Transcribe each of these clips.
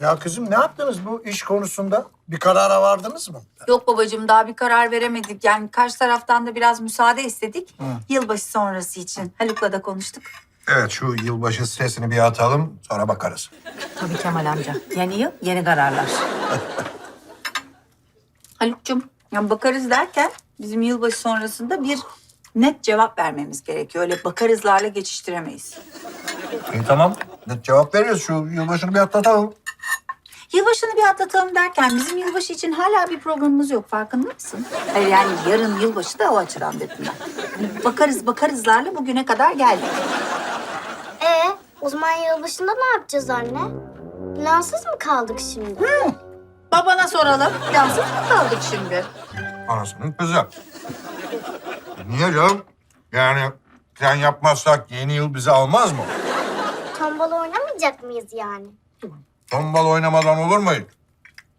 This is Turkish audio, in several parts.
Ya kızım ne yaptınız bu iş konusunda? Bir karara vardınız mı? Yok babacığım daha bir karar veremedik. Yani karşı taraftan da biraz müsaade istedik. Yılbaşı sonrası için. Haluk'la da konuştuk. Evet şu yılbaşı stresini bir atalım sonra bakarız. Tabii Kemal amca. Yeni yıl, yeni kararlar. Haluk'cum ya bakarız derken bizim yılbaşı sonrasında bir net cevap vermemiz gerekiyor. Öyle bakarızlarla geçiştiremeyiz. İyi tamam. Net cevap veririz şu yılbaşını bir atlatalım. Yılbaşını bir atlatalım derken bizim yılbaşı için hala bir programımız yok farkında mısın? Hayır yani yarın yılbaşı da o açıdan dedim ben. Bakarız bakarızlarla bugüne kadar geldik. Ee, o zaman yılbaşında ne yapacağız anne? Plansız mı kaldık şimdi? Babana soralım. Plansız mı kaldık şimdi? Anasının kızı. Niye canım? Yani plan yapmazsak yeni yıl bizi almaz mı? Tombala oynamayacak mıyız yani? Tombal oynamadan olur mu?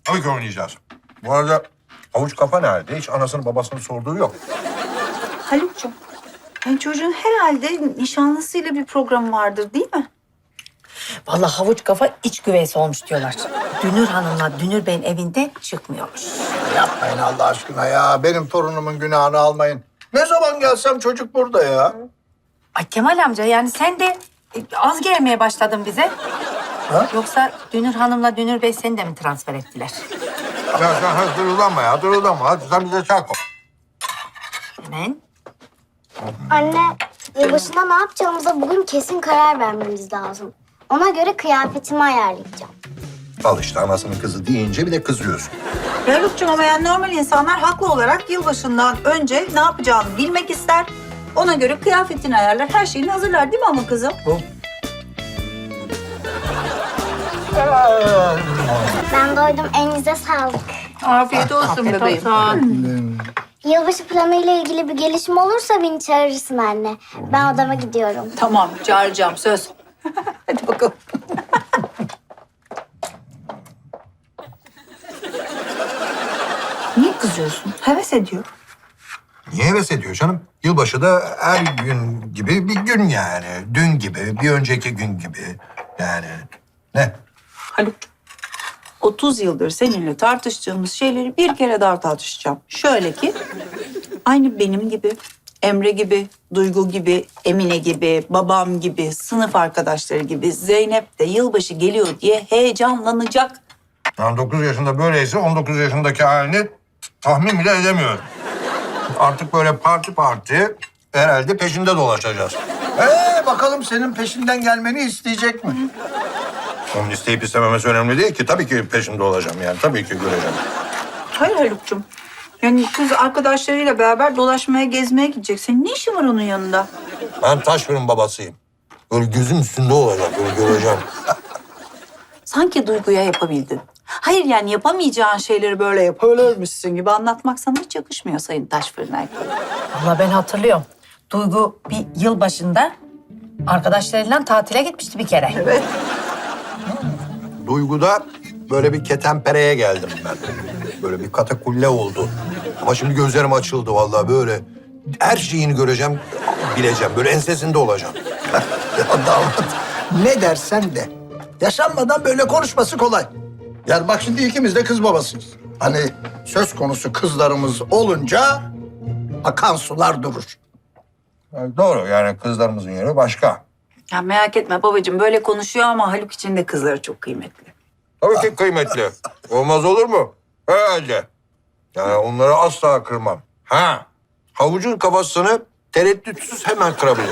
Tabii ki oynayacağız. Bu arada avuç kafa nerede? Hiç anasını babasını sorduğu yok. Haluk'cum, yani çocuğun herhalde nişanlısıyla bir programı vardır değil mi? Vallahi havuç kafa iç güveysi olmuş diyorlar. Dünür Hanım'la Dünür Bey'in evinde çıkmıyormuş. Yapmayın Allah aşkına ya. Benim torunumun günahını almayın. Ne zaman gelsem çocuk burada ya. Ay Kemal amca yani sen de e, az gelmeye başladın bize. Ha? Yoksa Dünür Hanım'la Dünür Bey seni de mi transfer ettiler? Ya sen hadi durulanma ya, durulanma. Hadi sen bize çak ol. Hemen. Anne, yılbaşında ne yapacağımıza bugün kesin karar vermemiz lazım. Ona göre kıyafetimi ayarlayacağım. Al işte anasının kızı deyince bir de kızıyorsun. Haluk'cum ama yani normal insanlar haklı olarak yılbaşından önce ne yapacağını bilmek ister. Ona göre kıyafetini ayarlar, her şeyini hazırlar değil mi ama kızım? Ben doydum, elinize sağlık. Afiyet olsun bebeğim. Yılbaşı planı ile ilgili bir gelişme olursa beni çağırırsın anne. Ben odama gidiyorum. Tamam, çağıracağım söz. Hadi bakalım. Niye kızıyorsun? Heves ediyor. Niye heves ediyor canım? Yılbaşı da her gün gibi bir gün yani. Dün gibi, bir önceki gün gibi. Yani ne? Haluk'cum, 30 yıldır seninle tartıştığımız şeyleri bir kere daha tartışacağım. Şöyle ki, aynı benim gibi, Emre gibi, Duygu gibi, Emine gibi, babam gibi, sınıf arkadaşları gibi Zeynep de yılbaşı geliyor diye heyecanlanacak. Yani 9 yaşında böyleyse 19 yaşındaki halini tahmin bile edemiyorum. Artık böyle parti parti herhalde peşinde dolaşacağız. Ee, bakalım senin peşinden gelmeni isteyecek mi? Onun isteyip istememesi önemli değil ki. Tabii ki peşinde olacağım yani. Tabii ki göreceğim. Hayır Haluk'cum. Yani kız arkadaşlarıyla beraber dolaşmaya, gezmeye gidecek. Senin ne işin var onun yanında? Ben Taşfer'in babasıyım. Böyle gözüm üstünde olacak, böyle göreceğim. Sanki duyguya yapabildin. Hayır yani yapamayacağın şeyleri böyle yapabilirmişsin gibi anlatmak sana hiç yakışmıyor Sayın Taşfırın erkeği. Vallahi ben hatırlıyorum. Duygu bir yıl başında arkadaşlarıyla tatile gitmişti bir kere. Evet. Duygu'da böyle bir ketenpereye geldim ben. Böyle bir katakulle oldu. Ama şimdi gözlerim açıldı vallahi böyle. Her şeyini göreceğim, bileceğim. Böyle ensesinde olacağım. Ya damat ne dersen de. Yaşanmadan böyle konuşması kolay. Yani bak şimdi ikimiz de kız babasıyız. Hani söz konusu kızlarımız olunca akan sular durur. Yani doğru yani kızlarımızın yeri başka. Ya merak etme babacığım böyle konuşuyor ama Haluk için de kızları çok kıymetli. Tabii ki kıymetli. Olmaz olur mu? Herhalde. Yani onları asla kırmam. Ha, havucun kafasını tereddütsüz hemen kırabilir.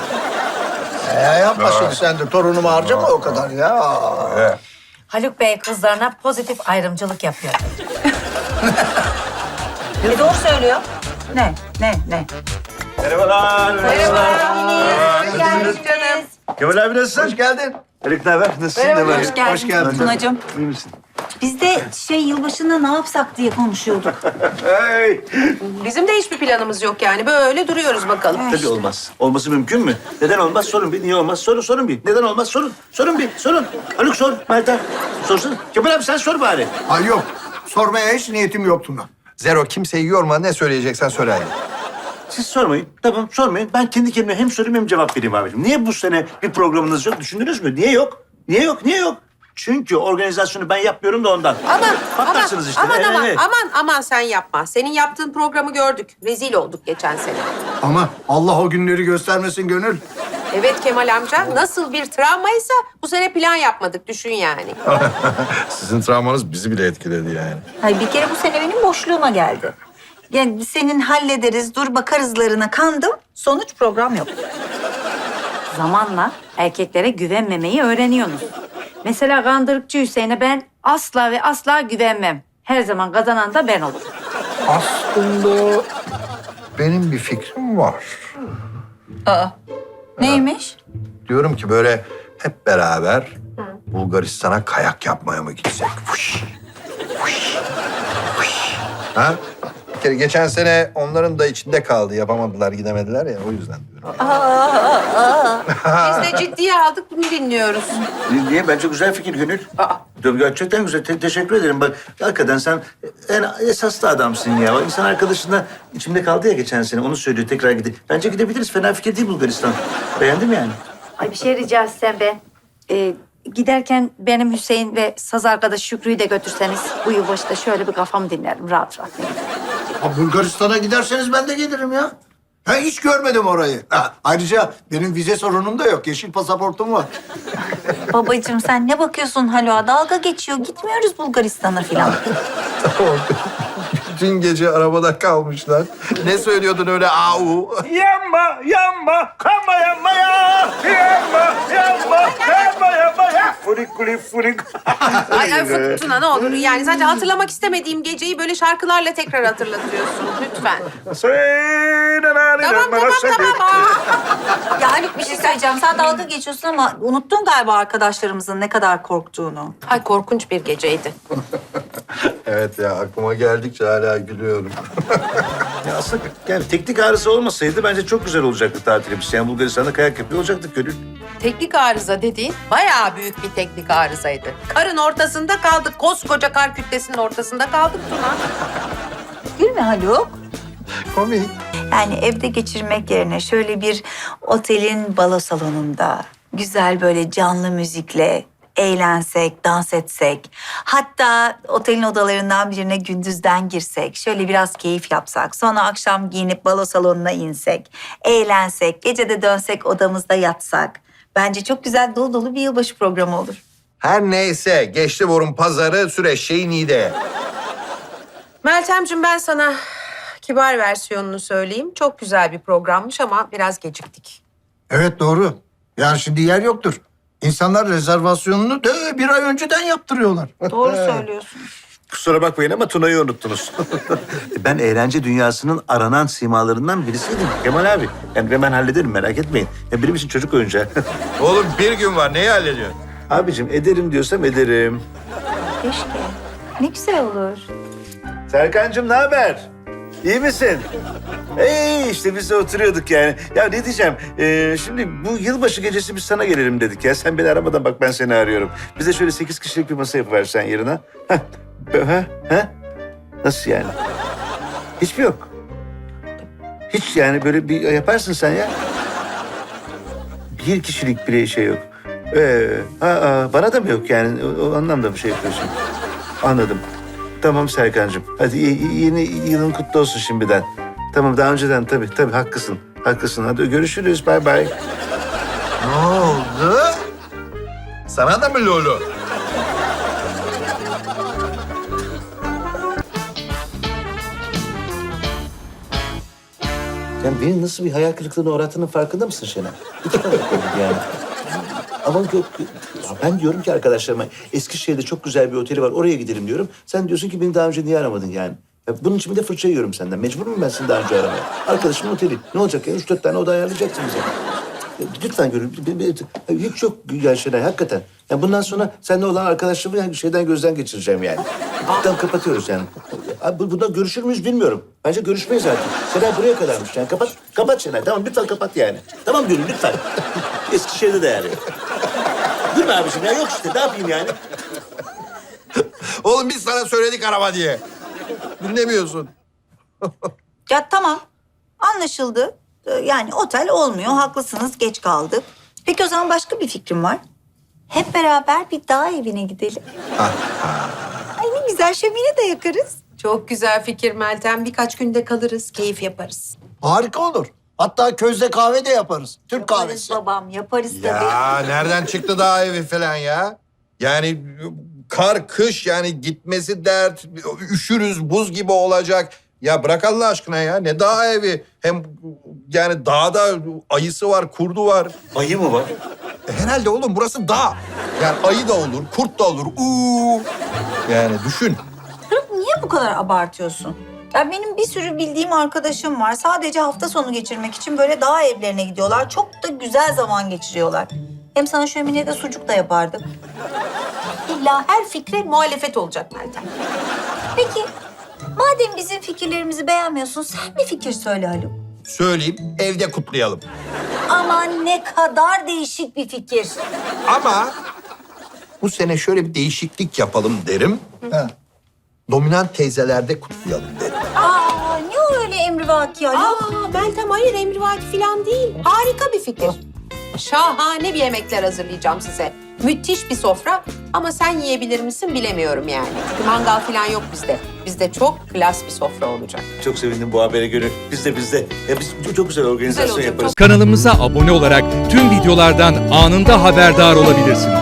Ee, yapma şimdi sen de torunumu harcama o kadar ya. Evet. Haluk Bey kızlarına pozitif ayrımcılık yapıyor. E doğru söylüyor. Ne? Ne? Ne? Merhabalar. Hoş geldiniz canım. Kemal abi nasılsın? Hoş geldin. Haluk ne haber? Nasılsın? Merhaba, hoş geldin. Hoş geldin. Tunacığım. İyi misin? Biz de şey yılbaşında ne yapsak diye konuşuyorduk. Hey. Bizim de hiçbir planımız yok yani. Böyle duruyoruz bakalım. Tabii olmaz. Olması mümkün mü? Neden olmaz? Sorun bir. Niye olmaz? Sorun, sorun bir. Neden olmaz? Sorun. Sorun bir. Sorun. Haluk sor. Meltem. Sorsun. Kemal abi sen sor bari. Ay yok. Sormaya hiç niyetim yoktu lan. Zero kimseyi yorma ne söyleyeceksen söyle hadi. Siz sormayın. Tamam sormayın. Ben kendi kendime hem sorayım hem cevap vereyim abicim. Niye bu sene bir programınız yok? Düşündünüz mü? Niye yok? Niye yok? Niye yok? Çünkü organizasyonu ben yapmıyorum da ondan. Aman, aman, Patlarsınız işte. aman, aman, evet. aman, aman sen yapma. Senin yaptığın programı gördük. Rezil olduk geçen sene. Ama Allah o günleri göstermesin Gönül. Evet Kemal amca, nasıl bir travmaysa bu sene plan yapmadık, düşün yani. Sizin travmanız bizi bile etkiledi yani. Hayır bir kere bu sene benim boşluğuma geldi. Yani senin hallederiz, dur bakarızlarına kandım. Sonuç program yok. Zamanla erkeklere güvenmemeyi öğreniyorsunuz. Mesela kandırıkçı Hüseyin'e ben asla ve asla güvenmem. Her zaman kazanan da ben olurum. Aslında benim bir fikrim var. Neymiş? Diyorum ki böyle hep beraber Bulgaristan'a kayak yapmaya mı gitsek? Fuş, fuş, fuş. Ha? Bir kere geçen sene onların da içinde kaldı. Yapamadılar, gidemediler ya o yüzden diyorum. Biz de ciddiye aldık, bunu dinliyoruz. Niye? Bence güzel fikir Gönül. Aa, gerçekten güzel. Te- teşekkür ederim. Bak hakikaten sen en esaslı adamsın ya. Bak, İnsan arkadaşında içimde kaldı ya geçen sene. Onu söylüyor tekrar gidip. Bence gidebiliriz. Fena fikir değil Bulgaristan. Beğendim yani. Ay bir şey rica etsem ben. Ee, giderken benim Hüseyin ve saz arkadaş Şükrü'yü de götürseniz bu yılbaşı da şöyle bir kafamı dinlerim rahat rahat. Ha, Bulgaristan'a giderseniz ben de gelirim ya. Ben hiç görmedim orayı. Ha, ayrıca benim vize sorunum da yok. Yeşil pasaportum var. Babacığım sen ne bakıyorsun Haluk'a? Dalga geçiyor. Gitmiyoruz Bulgaristan'a falan. Bütün gece arabada kalmışlar. Ne söylüyordun öyle au? Yanma, yanma, kanma yanma ya. Yanma, yanma, kanma yanma ya. Furik kulik furik. Ay, ay Tuna ne olur. Yani zaten hatırlamak istemediğim geceyi böyle şarkılarla tekrar hatırlatıyorsun. Lütfen. Tamam, tamam, tamam. Aa. ya Haluk bir şey söyleyeceğim. Sen dalga geçiyorsun ama unuttun galiba arkadaşlarımızın ne kadar korktuğunu. Ay korkunç bir geceydi. Evet ya aklıma geldikçe hala gülüyorum. Ya aslında yani teknik arıza olmasaydı bence çok güzel olacaktı tatilimiz. Yani Bulgaristan'da kayak yapıyor olacaktık Gönül. Teknik arıza dediğin bayağı büyük bir teknik arızaydı. Karın ortasında kaldık. Koskoca kar kütlesinin ortasında kaldık Tuna. Gülme Haluk. Komik. Yani evde geçirmek yerine şöyle bir otelin balo salonunda güzel böyle canlı müzikle eğlensek, dans etsek. Hatta otelin odalarından birine gündüzden girsek, şöyle biraz keyif yapsak. Sonra akşam giyinip balo salonuna insek, eğlensek, gece de dönsek odamızda yatsak. Bence çok güzel dolu dolu bir yılbaşı programı olur. Her neyse geçti borun pazarı süreç şeyin iyi de. Meltemciğim ben sana kibar versiyonunu söyleyeyim. Çok güzel bir programmış ama biraz geciktik. Evet doğru. Yani şimdi yer yoktur. İnsanlar rezervasyonunu da bir ay önceden yaptırıyorlar. Doğru söylüyorsun. Kusura bakmayın ama Tuna'yı unuttunuz. ben eğlence dünyasının aranan simalarından birisiydim Kemal abi. Yani ben hallederim merak etmeyin. Ya benim için çocuk oyuncağı. Oğlum bir gün var neyi hallediyorsun? Abicim ederim diyorsam ederim. Keşke. Ne güzel olur. Serkan'cığım ne haber? İyi misin? İyi işte biz de oturuyorduk yani. Ya ne diyeceğim? Ee, şimdi bu yılbaşı gecesi biz sana gelelim dedik ya. Sen beni aramadan bak ben seni arıyorum. Bize şöyle sekiz kişilik bir masa yapıversen yerine. Heh. Ha? Ha? Nasıl yani? Hiç mi yok? Hiç yani böyle bir yaparsın sen ya. Bir kişilik bile şey yok. Ee, ha, ha, bana da mı yok yani? O, o anlamda bir şey yapıyorsun. Anladım. Tamam Serkan'cığım. Hadi yeni yılın kutlu olsun şimdiden. Tamam daha önceden tabii tabii haklısın. Haklısın. Hadi görüşürüz. Bay bay. Ne oldu? Sana da mı Lolo? Sen beni nasıl bir hayal kırıklığına uğrattığının farkında mısın Şener? Defa oldu yani. Ama ben diyorum ki arkadaşlarıma Eskişehir'de çok güzel bir oteli var oraya gidelim diyorum. Sen diyorsun ki beni daha önce niye aramadın yani? Ya bunun için bir de fırça yiyorum senden. Mecbur muyum ben seni daha önce aramaya? Arkadaşımın oteli. Ne olacak ya? Üç dört tane oda ayarlayacaksın bize. Lütfen görün. bir- bir- bir- Hiç yok yani Şener hakikaten. Ya bundan sonra seninle olan arkadaşlığımı yani şeyden gözden geçireceğim yani. Tamam kapatıyoruz yani. Abi bu- bundan görüşür müyüz bilmiyorum. Bence görüşmeyiz artık. Şener buraya kadarmış yani. Kapat, kapat Şener. Tamam lütfen kapat yani. Tamam Gönül lütfen. Eskişehir'de de yani. Gülme abiciğim ya yok işte ne yapayım yani. Oğlum biz sana söyledik araba diye. Dinlemiyorsun. Ya tamam. Anlaşıldı. Ee, Yani otel olmuyor. Haklısınız. Geç kaldık. Peki o zaman başka bir fikrim var. hep beraber bir dağ evine gidelim. Ay ne güzel şömine de yakarız. Çok güzel fikir Meltem. Birkaç günde kalırız, keyif yaparız. Harika olur. Hatta közde kahve de yaparız. Türk Yaparız kahvesi. babam yaparız tabii. Ya nereden çıktı daha evi falan ya? Yani kar, kış yani gitmesi dert, üşürüz, buz gibi olacak. Ya bırak Allah aşkına ya. Ne dağ evi? Hem yani dağda ayısı var, kurdu var. Ayı mı var? Herhalde oğlum burası dağ. Yani ayı da olur, kurt da olur. Uuu. Yani düşün. Niye bu kadar abartıyorsun? Ya benim bir sürü bildiğim arkadaşım var. Sadece hafta sonu geçirmek için böyle dağ evlerine gidiyorlar. Çok da güzel zaman geçiriyorlar. Hem sana şöminede sucuk da yapardım. İlla her fikre muhalefet olacak Meltem. Peki madem bizim fikirlerimizi beğenmiyorsun sen bir fikir söyle Haluk. Söyleyeyim, evde kutlayalım. Aman ne kadar değişik bir fikir. Ama bu sene şöyle bir değişiklik yapalım derim. Dominant teyzelerde kutlayalım derim. Aa ne öyle emrivaki Haluk? Aa Meltem hayır emrivaki falan değil. Harika bir fikir. Şahane bir yemekler hazırlayacağım size. Müthiş bir sofra ama sen yiyebilir misin bilemiyorum yani. Çünkü mangal falan yok bizde. Bizde çok klas bir sofra olacak. Çok sevindim bu habere gönül. Biz de biz de. Ya biz çok, çok güzel organizasyon olacak, yaparız. çok- Kanalımıza abone olarak tüm videolardan anında haberdar olabilirsiniz.